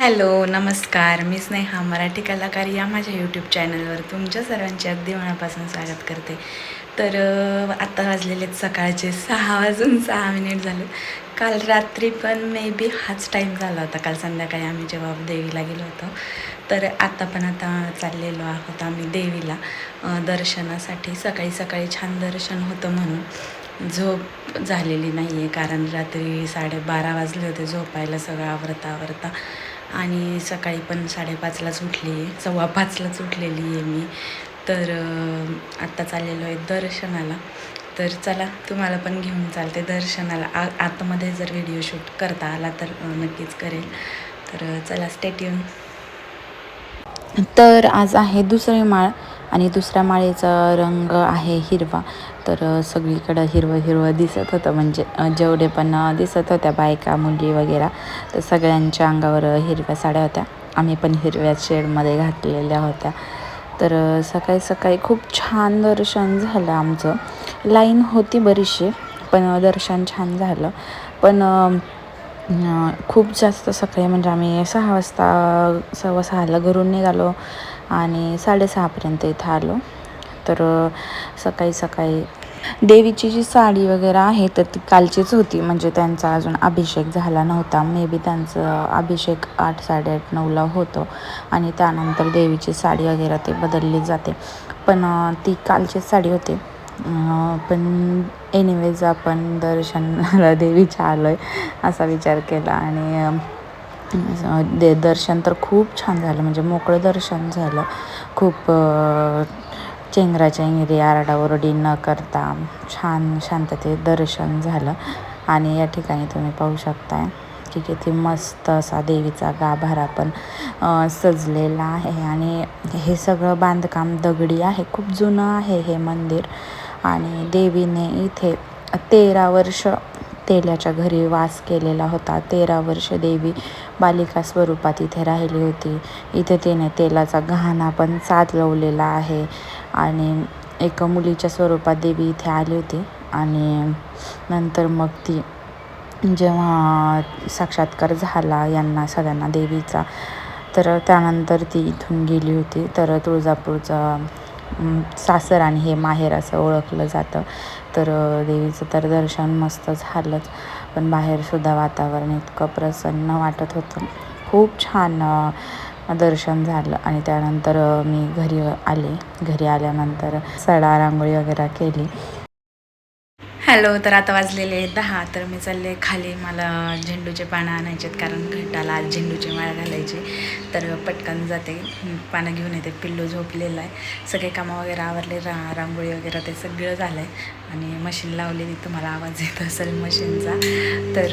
Hello नमस्कार. मी स्नेहा मराठी कलाकार या माझ्या यूट्यूब चॅनलवर तुमच्या सर्वांचे अगदी मनापासून स्वागत करते. तर आत्ता वाजलेले आहेत सकाळचे सहा वाजून सहा मिनिट झाले. काल रात्री पण मे बी हाच टाईम झाला होता. काल संध्याकाळी आम्ही जेव्हा देवीला गेलो होतो. तर आता पण आता चाललेलो आहोत आम्ही देवीला दर्शनासाठी. सकाळी सकाळी छान दर्शन होतं म्हणून झोप झालेली नाही आहे कारण रात्री साडेबारा वाजले होते. झोपायला सगळं आवरता आवरता आणि सकाळी पण साडेपाचलाच उठली आहे. सव्वा पाचलाच उठलेली आहे मी. तर आत्ता चाललेलो आहे दर्शनाला. तर चला तुम्हाला पण घेऊन चालते दर्शनाला. आ आतमध्ये जर व्हिडिओ शूट करता आला तर नक्कीच करेल. तर चला स्टेट तर आज आहे दुसरी माळ आणि दुसऱ्या माळेचा रंग आहे हिरवा. तर सगळीकडं हिरवं हिरवं दिसत होतं. म्हणजे जेवढे पण दिसत होत्या बायका मुली वगैरे तर सगळ्यांच्या अंगावर हिरव्या साड्या होत्या. आम्ही पण हिरव्या शेडमध्ये घातलेल्या होत्या. तर सकाळी सकाळी खूप छान दर्शन झालं आमचं. लाईन होती बरीचशी पण दर्शन छान झालं. पण खूप जास्त सकाळी म्हणजे आम्ही सहा वाजता सव्वा सहाला घरून निघालो आणि साडेसहापर्यंत इथं आलो. तर सकाळी सकाळी देवीची जी साडी वगैरे आहे तर ती कालचीच होती. म्हणजे त्यांचा अजून अभिषेक झाला नव्हता. मे बी त्यांचं अभिषेक आठ साडेआठ नऊला होतो. आणि त्यानंतर देवीची साडी वगैरे ते बदलली जाते. पण ती कालचीच साडी होती. पण एनिवेज आपण दर्शनाला देवीच्या आलो आहे असा विचार केला. आणि दे दर्शन तर खूप छान झालं. म्हणजे मोकळं दर्शन झालं. खूप चेंगराचेंगरी आरडाओरडी न करता छान शांततेत दर्शन झालं. आणि या ठिकाणी तुम्ही पाहू शकताय की किती मस्त असा देवीचा गाभारा पण सजलेला आहे. आणि हे सगळं बांधकाम दगडी आहे. खूप जुनं आहे हे मंदिर. आणि देवीने इथे तेरा वर्ष तेल्याच्या घरी वास केलेला होता. तेरा वर्ष देवी बालिका स्वरूपात इथे राहिली होती. इथे तिने तेलाचा घाणा पण साचवलेला आहे. आणि एका मुलीच्या स्वरूपात देवी इथे आली होती. आणि नंतर मग ती जेव्हा साक्षात्कार झाला यांना सगळ्यांना देवीचा तर त्यानंतर ती इथून गेली होती. तर तुळजापूरचं सासर आणि हे माहेर असं ओळखलं जातं. तर देवीचं तर दर्शन मस्त झालंच. पण बाहेरसुद्धा वातावरण इतकं प्रसन्न वाटत होतं. खूप छान दर्शन झालं. आणि त्यानंतर मी घरी आले. घरी आल्यानंतर सडा रांगोळी वगैरे केली. हॅलो तर आता वाजलेले दहा तर मी चालले खाली. मला झेंडूचे पानं आणायचे आहेत कारण घटाला आज झेंडूची माळ घालायची. तर पटकन जाते. पानं घेऊन येते. पिल्लू झोपलेलं आहे. सगळे कामं वगैरे आवरले. रा रांगोळी वगैरे ते सगळं झालं आहे आणि मशीन लावलेली तुम्हाला आवाज येत असेल मशीनचा तर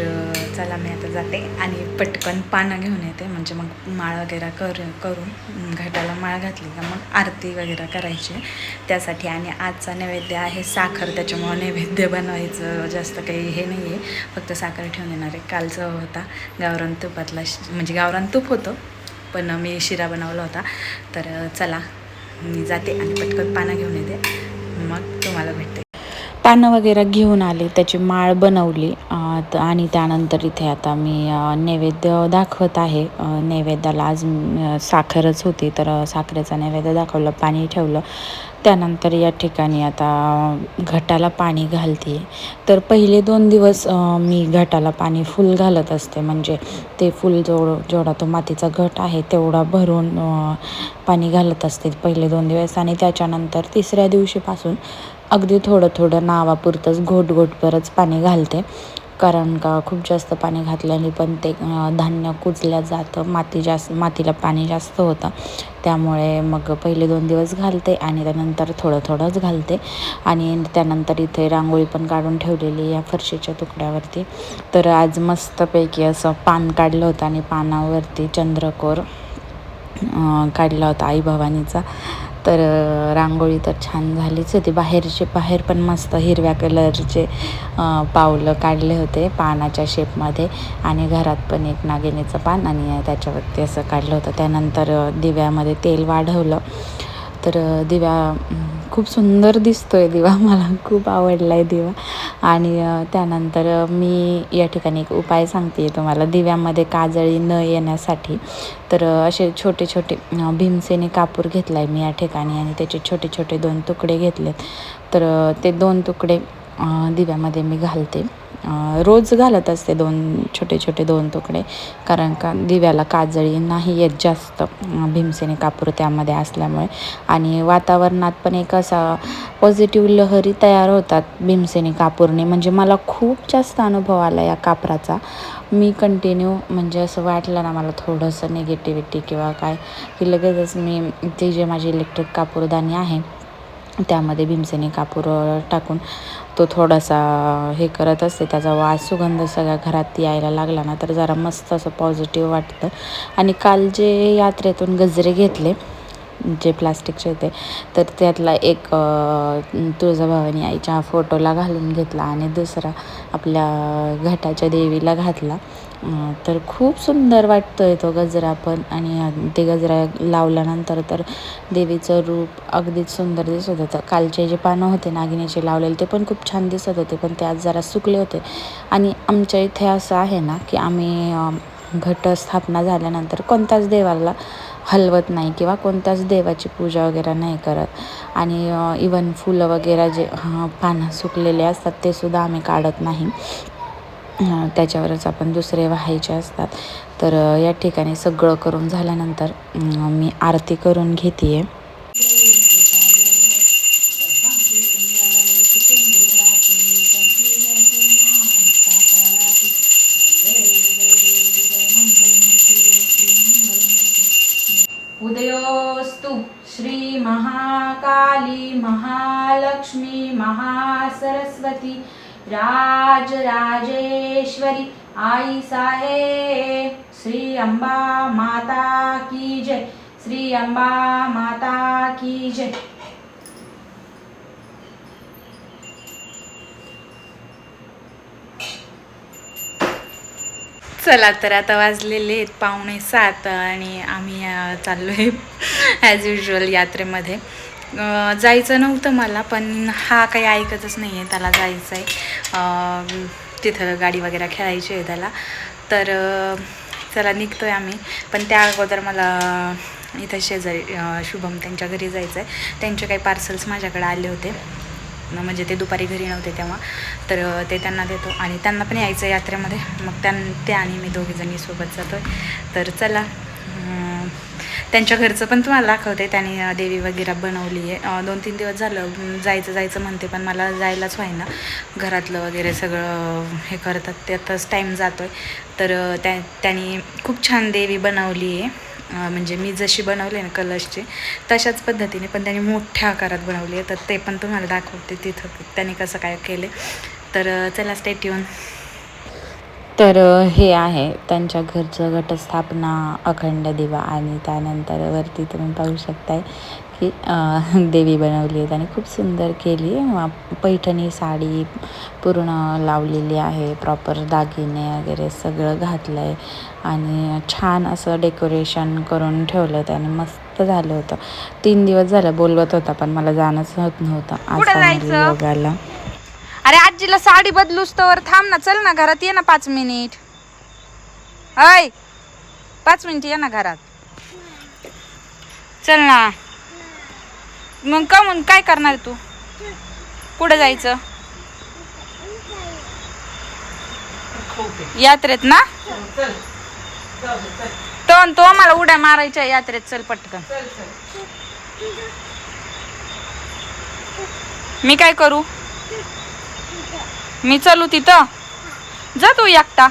चला मी आता जाते आणि पटकन पानं घेऊन येते. म्हणजे मग माळ वगैरे कर करून घटाला माळ घातली का मग आरती वगैरे करायची. त्यासाठी आणि आजचा नैवेद्य आहे साखर. त्याच्यामुळं नैवेद्य बनवायचं जास्त काही हे नाही आहे फक्त साखर ठेवून येणार आहे. कालचं होता. गावरान तुपातला शि- म्हणजे गावरान तूप होतं. पण मी शिरा बनवला होता. तर चला मी जाते आणि पटकन पानं घेऊन येते. मग तुम्हाला भेटते. पानं वगैरे घेऊन आले त्याची माळ बनवली त- आणि त्यानंतर इथे आता मी नैवेद्य दाखवत आहे. नैवेद्याला आज साखरच होती तर साखरेचा नैवेद्य दाखवलं पाणी ठेवलं. त्यानंतर या ठिकाणी आता घटाला पाणी घालते तर पहिले दोन दिवस मी घटाला पाणी फुल घालत असते. म्हणजे ते फुल जोड जेवढा तो मातीचा घट आहे तेवढा भरून पाणी घालत असते पहिले दोन दिवस. आणि त्याच्यानंतर तिसऱ्या दिवशीपासून अगदी थोडं थोडं नावापुरतंच घोट घोटभरच पाणी घालते. कारण का खूप जास्त पाणी घातल्याने पण ते धान्य कुजल्या जातं माती जास्त मातीला पाणी जास्त होतं. त्यामुळे मग पहिले दोन दिवस घालते आणि त्यानंतर थोडं थोडंच घालते. आणि त्यानंतर इथे रांगोळी पण काढून ठेवलेली या फरशीच्या तुकड्यावरती. तर आज मस्तपैकी असं पान काढलं होतं आणि पानावरती चंद्रकोर काढला होता आई भवानीचा तर रांगोळी तर छान झालीच होती. बाहेरचे बाहेर पण मस्त हिरव्या कलरचे पावलं काढले होते पानाच्या शेपमध्ये आणि घरात पण एक नागिनीचं पान आणि त्याच्यावरती असं काढलं होतं. त्यानंतर दिव्यामध्ये तेल वाढवलं. तर दिव्या खूप सुंदर दिसतो आहे दिवा. मला खूप आवडला आहे दिवा. आणि त्यानंतर मी या ठिकाणी एक उपाय सांगते आहे तुम्हाला. दिव्यामध्ये काजळी न येण्यासाठी. तर असे छोटे छोटे भीमसेने कापूर घेतला आहे मी या ठिकाणी. आणि त्याचे छोटे छोटे दोन तुकडे घेतलेत. तर ते दोन तुकडे दिव्यामध्ये मी घालते. रोज घालत असते दोन छोटे छोटे दोन तुकडे. कारण का दिव्याला काजळी नाही येत जास्त. भीमसेने भीमसेनी कापूर त्यामध्ये असल्यामुळे. आणि वातावरणात पण एक असा पॉझिटिव्ह लहरी तयार होतात भीमसेनी कापूरने. म्हणजे मला खूप जास्त अनुभव आला या कापराचा. मी कंटिन्यू म्हणजे असं वाटलं ना मला थोडंसं निगेटिव्हिटी किंवा काय की लगेचच मी ते जे माझी इलेक्ट्रिक कापूरदानी आहे त्यामध्ये भीमसेनी कापूर टाकून तो थोडासा हे करत असते त्याचा वास सुगंध सगळ्या घरात यायला लागला ना तर जरा मस्त असं पॉझिटिव्ह वाटतं. आणि काल जे यात्रेतून गजरे घेतले जे प्लास्टिकचे होते तर त्यातला एक तुळजाभवानी आईच्या फोटोला घालून घेतला आणि दुसरा आपल्या घाटाच्या देवीला घातला. तर खूप सुंदर वाटतो आहे तो गजरा पण. आणि ते गजरा लावल्यानंतर तर देवीचं रूप अगदीच सुंदर दिसत होतं. कालचे जे पानं होते नागिनीचे लावलेले ते पण खूप छान दिसत होते पण ते आज जरा सुकले होते. आणि आमच्या इथे असं आहे ना की आम्ही घटस्थापना झाल्यानंतर कोणत्याच देवाला हलवत नाही किंवा कोणत्याच देवाची पूजा वगैरे नाही करत. आणि इवन फुलं वगैरे जे हां पानं सुकलेले असतात ते सुद्धा आम्ही काढत नाही. त्याच्यावरच आपण दुसरे व्हायचे असतात. तर या ठिकाणी सगळं करून झाल्यानंतर मी आरती करून घेते आहे उदयोस्तु श्री महाकाली महालक्ष्मी महासरस्वती राज राजेश्वरी आई साहेब श्री अंबा माता की जय श्री अंबा माता की जय। चला तर आता वाजलेले आहेत पाहुणे सात आणि आम्ही चाललो आहे ॲज युजल यात्रेमध्ये. जायचं नव्हतं मला पण हा काही ऐकतच नाही आहे त्याला जायचं आहे तिथं गाडी वगैरे खेळायची आहे त्याला. तर चला निघतो आहे आम्ही. पण त्या अगोदर मला इथं शेजारी शुभम त्यांच्या घरी जायचं आहे त्यांचे काही पार्सल्स माझ्याकडे आले होते. म्हणजे ते दुपारी घरी नव्हते तेव्हा. तर ते त्यांना देतो. आणि त्यांना पण यायचं आहे यात्रेमध्ये. मग त्यां ते आणि मी दोघीजणी सोबत जातो आहे तर चला. त्यांच्या घरचं पण तुम्हाला दाखवते त्यांनी देवी वगैरे बनवली आहे. दोन तीन दिवस झालं जायचं जायचं म्हणते पण मला जायलाच व्हायना. घरातलं वगैरे सगळं हे करतात त्यातच टाईम जातो आहे तर त्या त्यांनी खूप छान देवी बनवली आहे. म्हणजे मी जशी बनवली ना कलशची तशाच पद्धतीने पण त्यांनी मोठ्या आकारात बनवली आहे. तर ते पण तुम्हाला दाखवते तिथं त्यांनी कसं काय केले तर चला स्टेट येऊन तर हे आहे त्यांच्या घरचं घटस्थापना अखंड दिवा आणि त्यानंतर वरती तुम्ही पाहू शकताय की देवी बनवली आहे आणि खूप सुंदर केली आहे. पैठणी साडी पूर्ण लावलेली आहे प्रॉपर दागिने वगैरे सगळं घातलं आहे आणि छान असं डेकोरेशन करून ठेवलं त्याने मस्त झालं होतं. तीन दिवस झालं बोलवत होता पण मला जाणंच होत नव्हतं. आज कुठं finally जायचं? योग आला अरे आजीला साडी बदलूस तर. थांब ना चल ना घरात ये ना पाच मिनिट. अय पाच मिनिट ये ना घरात. चल ना. मग का म्हणून काय करणार तू? कुठं जायचं? यात्रेत ना? तो तो मला उड्या मारायच्या यात्रेत. चल पटकन. मी काय करू? मी चलू तिथं. जा तू एकटा.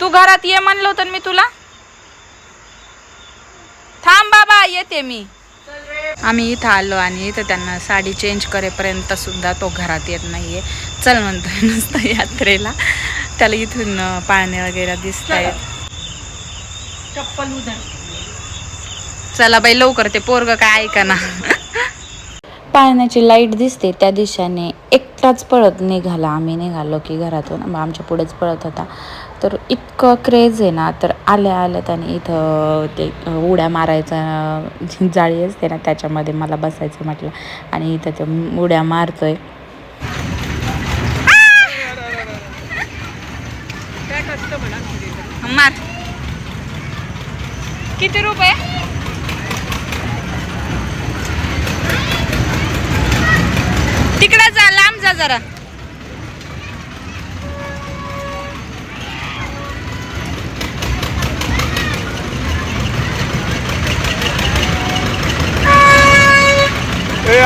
तू घरात ये म्हणलं होतं मी तुला? थांब बाबा येते मी. आम्ही इथं आलो आणि इथं त्यांना साडी चेंज करेपर्यंत सुद्धा तो घरात येत नाहीये. चल म्हणतोय नुसतं यात्रेला. त्याला इथून पाळणे वगैरे दिसत आहेत चला बाई लवकर ते पोरग काय ऐका ना पाळण्याची लाइट दिसते त्या दिशेने. एकटाच पळत निघाला. आम्ही निघालो की घरातून. मग आमच्या पुढेच पळत होता. तर इतकं क्रेज आहे ना. तर आल्या आल्या त्याने इथं ते उड्या मारायचा जाळी असते ना त्याच्यामध्ये मला बसायचं म्हटलं. आणि इथं ते उड्या मारतोय. मार. किती रुपये तिकडे जा लांब जा जरा.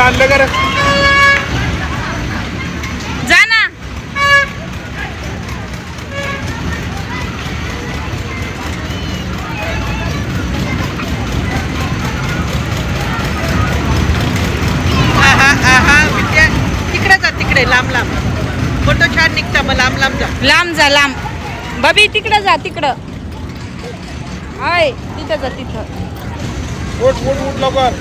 आणलं का मग लांब लांब जा. लांब जा लांब. बबी तिकडं जा तिकडं. हाय तिथं जा तिथं. उठ उठ उठ लवकर.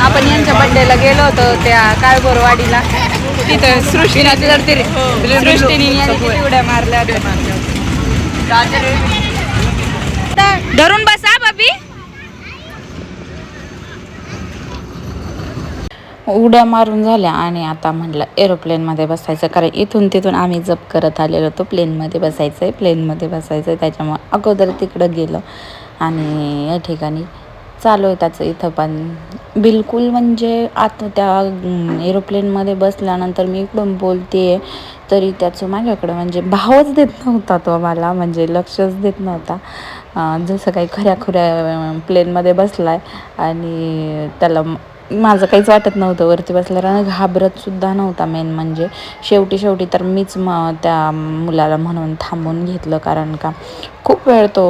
आपण यांच्या बड्डेला गेलो होतो त्या काळभोरवाडीला. तिथं सृष्टीने तर ते सृष्टीने यांनी किती उड्या मारल्या होत्या. धरून बसा बाबी उड्या मारून झाल्या आणि आता म्हटलं एरोप्लेनमध्ये बसायचं. कारण इथून तिथून आम्ही जप करत आलेलो होतो. प्लेनमध्ये बसायचं आहे प्लेनमध्ये बसायचं आहे त्याच्यामुळे अगोदर तिकडं गेलो. आणि या ठिकाणी चालू आहे त्याचं इथं पण. बिलकुल म्हणजे आता त्या एरोप्लेनमध्ये बसल्यानंतर मी इकडून बोलते तरी त्याचं माझ्याकडं म्हणजे भावच देत नव्हता तो मला म्हणजे लक्षच देत नव्हता. जसं काही खऱ्याखुऱ्या प्लेनमध्ये बसला आहे आणि त्याला माझं काहीच वाटत नव्हतं. वरती बसल्यावर आणि घाबरत सुद्धा नव्हता मेन म्हणजे. शेवटी शेवटी तर मीच म त्या मुलाला म्हणून थांबून घेतलं कारण का खूप वेळ तो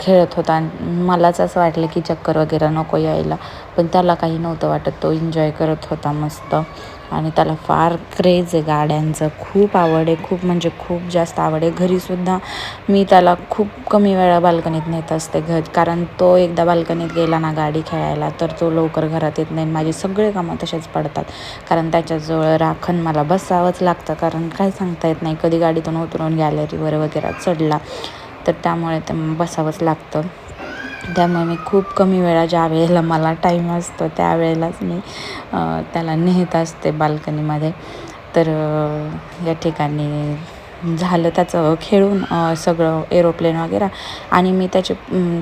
खेळत होता. आणि मलाच असं वाटलं की चक्कर वगैरे नको यायला. पण त्याला काही नव्हतं वाटत. तो एन्जॉय करत होता मस्त. आणि त्याला फार क्रेज आहे गाड्यांचं. खूप आवड आहे. खूप म्हणजे खूप जास्त आवड आहे. घरीसुद्धा मी त्याला खूप कमी वेळा बाल्कनीत नेत असते घर. कारण तो एकदा बाल्कनीत गेला ना गाडी खेळायला तर तो लवकर घरात येत नाही. माझे सगळे कामं तसेच पडतात. कारण त्याच्याजवळ राखण मला बसावंच लागतं. कारण काय सांगता येत नाही. कधी गाडीतून उतरून गॅलरीवर वगैरे चढला तर त्यामुळे ते बसावंच लागतं. त्यामुळे मी खूप कमी वेळा ज्या वेळेला मला टाईम असतो त्यावेळेलाच मी त्याला नेत असते बाल्कनीमध्ये. तर या ठिकाणी झालं त्याचं खेळून सगळं एरोप्लेन वगैरे. आणि मी त्याचे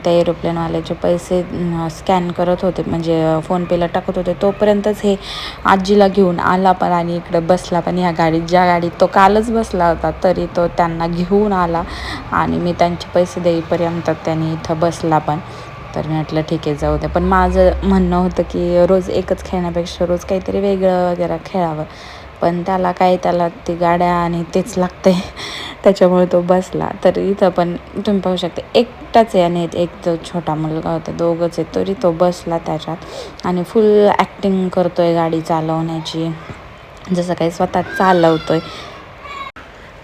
त्या एरोप्लेनवाल्याचे पैसे स्कॅन करत होते. म्हणजे फोनपेला टाकत होते. तोपर्यंतच हे आजीला घेऊन आला पण आणि इकडं बसला पण ह्या गाडीत. ज्या गाडीत तो कालच बसला होता तरी तो त्यांना घेऊन आला. आणि मी त्यांचे पैसे देईपर्यंत त्यांनी इथं बसला पण. तर मी म्हटलं ठीक आहे जाऊ दे. पण माझं म्हणणं होतं की रोज एकच खेळण्यापेक्षा रोज काहीतरी वेगळं वगैरे खेळावं. पण त्याला काय त्याला ती गाड्या आणि तेच लागते त्याच्यामुळे तो बसला. तर इथं पण तुम्ही पाहू शकता एकटाच आहे आणि एक तो छोटा मुलगा होता. दोघंच आहे तरी तो बसला त्याच्यात आणि फुल ॲक्टिंग करतो आहे गाडी चालवण्याची. जसं काही स्वतः चालवतोय.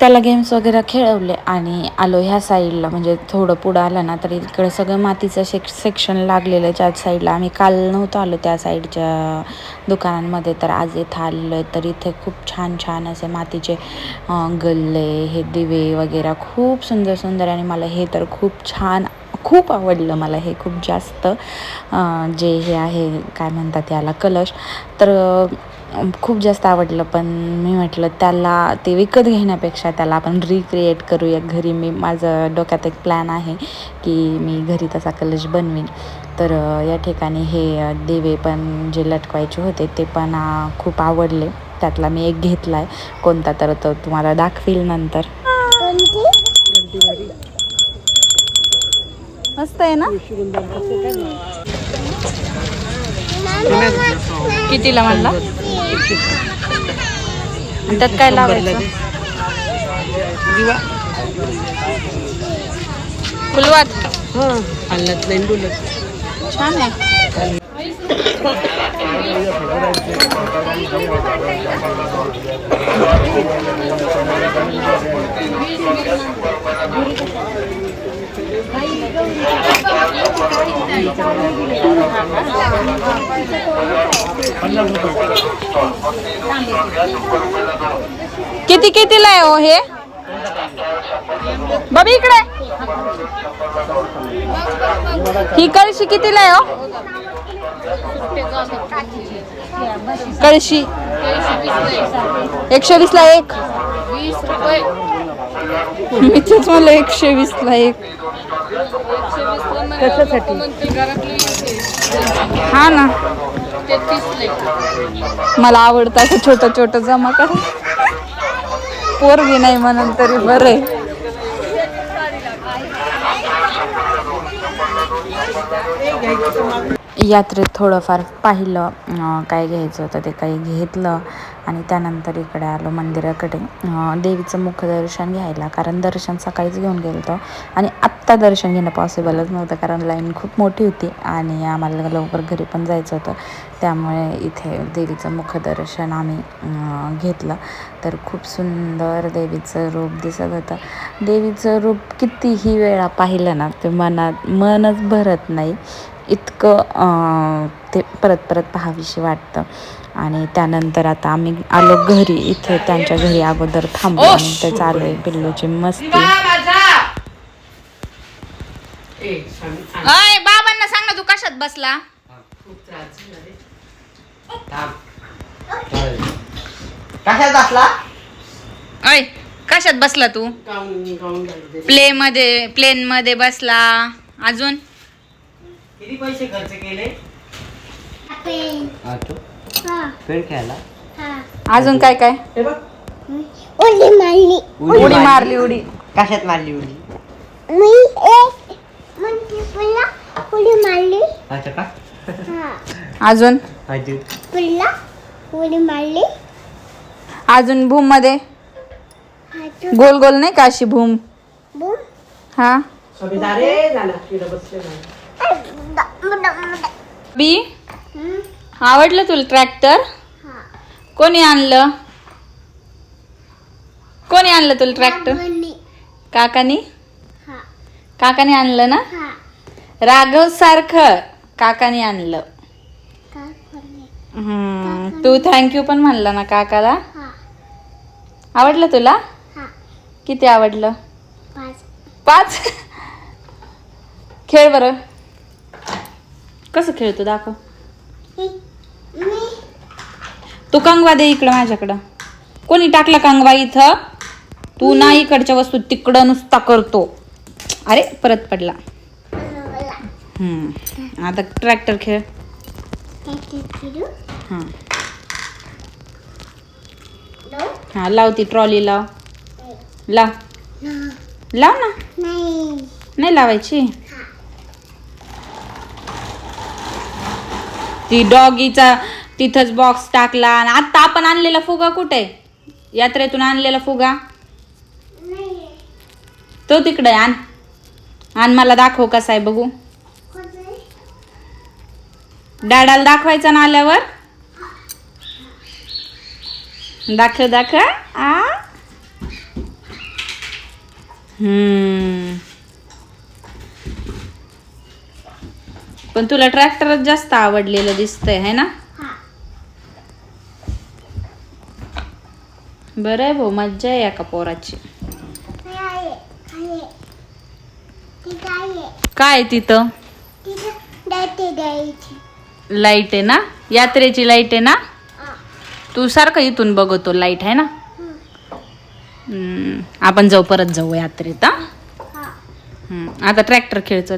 त्याला गेम्स वगैरे खेळवले आणि आलो ह्या साईडला म्हणजे थोडं पुढं आलं ना तर इकडं सगळं मातीचं शेक सेक्शन लागलेलं आहे ज्या साईडला आम्ही काल नव्हतो आलो त्या साईडच्या दुकानांमध्ये तर आज इथं आलेलो आहे. तर इथे खूप छान छान असे मातीचे गल्ले हे दिवे वगैरे खूप सुंदर सुंदर आणि मला हे तर खूप छान खूप आवडलं मला हे. खूप जास्त जे हे आहे काय म्हणतात याला कलश. तर खूप जास्त आवडलं पण मी म्हटलं त्याला ते विकत घेण्यापेक्षा त्याला आपण रिक्रिएट करूया घरी. मी माझं डोक्यात एक प्लॅन आहे की मी घरी तसा कलश बनवीन. तर या ठिकाणी हे दिवे पण जे लटकवायचे होते ते पण खूप आवडले. त्यातला मी एक घेतला आहे कोणता तर तो तुम्हाला दाखवील नंतर. मस्त आहे ना? कितीला म्हणला? आणि त्यात काय लावायचं? फुलवात. हां. नाही डुलत छान आहे. किती कितीला आहे हो हे? बबी इकडे. ही कळशी कितीला आहे हो? कळशी. एकशे वीस ला एक मी तेच म्हणलं एकशे वीस ला एक. हा ना. मला आवडतं असं छोटं छोटं जमा करा. पोरगी नाही म्हणून तरी बरं आहे यात्रेत थोडंफार पाहिलं काय घ्यायचं होतं ते काही घेतलं आणि त्यानंतर इकडे आलो मंदिराकडे. अं, देवीचं मुखदर्शन घ्यायला कारण दर्शन सकाळीच घेऊन गेलो होतो. आणि आत्ता दर्शन घेणं पॉसिबलच नव्हतं कारण लाईन खूप मोठी होती आणि आम्हाला लवकर घरी पण जायचं होतं. त्यामुळे इथे देवीचं मुखदर्शन आम्ही घेतलं. तर खूप सुंदर देवीचं रूप दिसत होतं. देवीचं रूप कितीही वेळा पाहिलं ना ते मनात मनच भरत नाही. इतकं ते परत परत पाहावीशी वाटतं. आणि त्यानंतर आता आम्ही आलो घरी इथे त्यांच्या घरी अगोदर थांबलो ते चालू आहे पिल्लूची मस्ती. अय बाबांना सांग ना तू कशात बसला? कशात बसला? अय कशात बसला तू? प्ले मध्ये प्लेन मध्ये बसला. अजून? किती पैसे खर्च केले? हा, खेळला अजून काय काय? उडी मारली. उडी मारली. उडी. कशात मारली उडी? मी एक म्हणजे उडी मारली. अच्छा का? हा. अजून? अजून? उडी मारली. अजून भूममध्ये? गोल गोल नाही का अशी भूम? बूम हा. बी? आवडलं तुला ट्रॅक्टर कोणी आणलं? कोणी आणलं तुला ट्रॅक्टर काकानी? काकाने आणलं ना? राघव सारखं काकाने आणलं. तू थँक्यू पण म्हणलं ना काकाला? आवडलं तुला? हा. किती आवडलं? पाच. पाच? खेळ बरं. कसं खेळतो दाखव. तू कंगवा दे इकडं माझ्याकडं. कोणी टाकला कंगवा इथं? तू ना इकडच्या वस्तू तिकडं नुसता करतो. अरे परत पडला. हम्म, आता ट्रॅक्टर खेळ. हां. हां लाव ती ट्रॉली लाव. लाव. लाव ना. नाही. नाही लावायची? ती डॉगीचा तिथंच बॉक्स टाकला आणि आत्ता आपण आणलेला फुगा कुठे? यात्रेतून आणलेला फुगा? तो तिकडे आण. आण मला दाखव कसा आहे बघू. डाडाला डॅडाला दाखवायचा ना आल्यावर? दाखव दाखव. आ? हम्म. पण तुला ट्रॅक्टरच जास्त आवडलेलं दिसतंय है ना? बरं आहे भाऊ मज्जा आहे एका पोराची? काय तिथं? लाइट आहे ना? यात्रेची लाइट आहे ना? तू सारखं इथून बघतो लाइट आहे ना? हम्म, आपण जाऊ परत जाऊ यात्रेत हम्म, आता ट्रॅक्टर खेळ चल.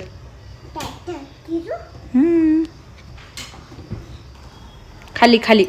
खाली खाली.